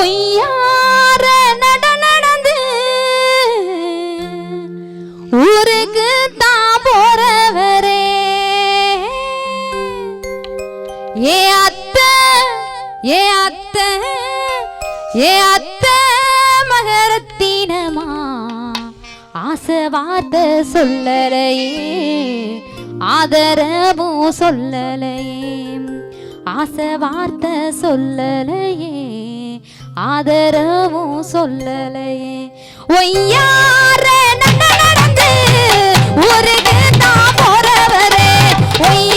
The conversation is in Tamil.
ஒய்யார நட நடந்து. ஊருக்கு தான் போறவரே. ஏ அத்த ஏ அத்த ஏ அத்த மகரத்தினமா? ஆசை வார்த்தை சொல்லலையே. ஆதரவும் சொல்லலையே. ஆசை வார்த்தை சொல்லலையே. ஆதரவும் சொல்லலையே. ஒய்யார நடந்து ஒரு தான் போறவரே. ஒய்யா